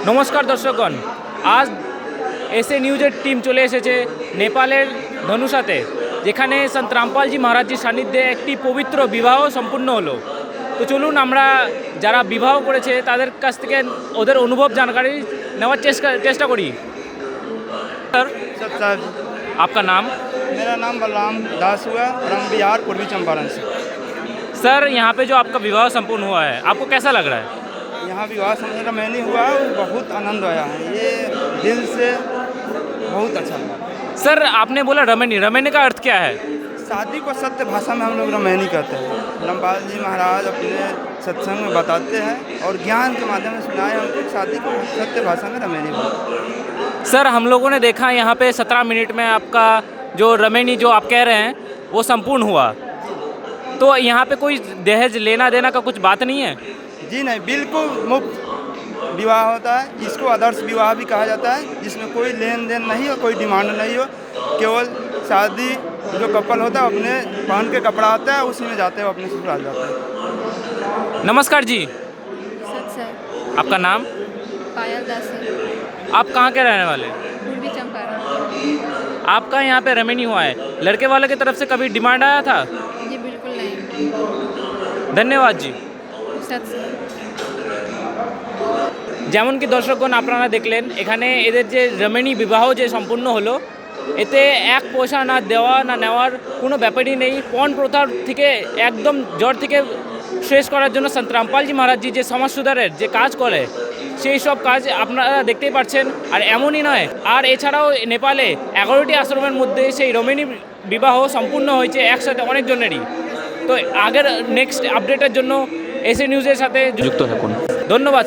নমস্কার দর্শকগণ আজ এসএ নিউজের টিম চলে এসেছে নেপালের ধনুষাতে যেখানে সন্ত রামপালজি মহারাজজির সান্নিধ্যে একটি পবিত্র বিবাহ সম্পূর্ণ হলো তো চলুন আমরা যারা বিবাহ করেছে তাদের কাছ থেকে ওদের অনুভব জানকারি নেওয়ার চেষ্টা চেষ্টা করি सर सत्ता आपका नाम मेरा नाम बलराम दास हुआ रंग बिहार पूर्वी चंपारण से सर यहाँ पे जो आपका विवाह संपूर्ण हुआ है आपको कैसा लग रहा है यहाँ विवाह समझने का मैंने हुआ और बहुत आनंद आया है। ये दिल से बहुत अच्छा लगा। सर आपने बोला रमेनी। रमेनी का अर्थ क्या है? शादी को सत्य भाषा में हम लोग रमैनी कहते हैं। रामपाल जी महाराज अपने सत्संग में बताते हैं और ज्ञान के माध्यम से सुनाए हमको कि शादी को सत्य भाषा में रमैनी बोलते सर हम लोगों ने देखा यहाँ पे सत्रह मिनट में आपका जो रमेनी जो आप कह रहे हैं वो संपूर्ण हुआ। तो यहाँ पे कोई दहेज लेना देना का कुछ बात नहीं है? जी नहीं बिल्कुल मुफ़्त विवाह होता है। इसको आदर्श विवाह भी कहा जाता है। जिसमें कोई लेन देन नहीं हो कोई डिमांड नहीं हो। केवल शादी जो कपल होता है अपने पहन के कपड़ा आता है उसी में जाते हैं अपने ससुराल जाते हैं। नमस्कार जी। सर। आपका नाम? पायल दास आप कहाँ के रहने वाले? पूर्वी चंपारण। आपका यहाँ पे रमेनी हुआ है। लड़के वाले की तरफ़ से कभी डिमांड आया था? जी बिल्कुल नहीं। धन्यवाद जी। আছে যেমন কি দর্শকগণ আপনারা দেখলেন, এখানে এদের যে রমেনি বিবাহ যে সম্পূর্ণ হলো, এতে এক পয়সা না দেওয়া না নেওয়ার কোনো ব্যাপারই নেই। পণ প্রথার থেকে একদম জ্বর থেকে শেষ করার জন্য সন্ত রামপালজি মহারাজজি যে সমাজ সুধারের যে কাজ করে, সেই সব কাজ আপনারা দেখতেই পাচ্ছেন আর এমনই নয়, আর এছাড়াও নেপালে এগারোটি আশ্রমের মধ্যে সেই রমিনী বিবাহ সম্পূর্ণ হয়েছে একসাথে অনেকজনেরই। তো আগের নেক্সট আপডেটের জন্য এসএ নিউজের সাথে যুক্ত থাকুন। ধন্যবাদ।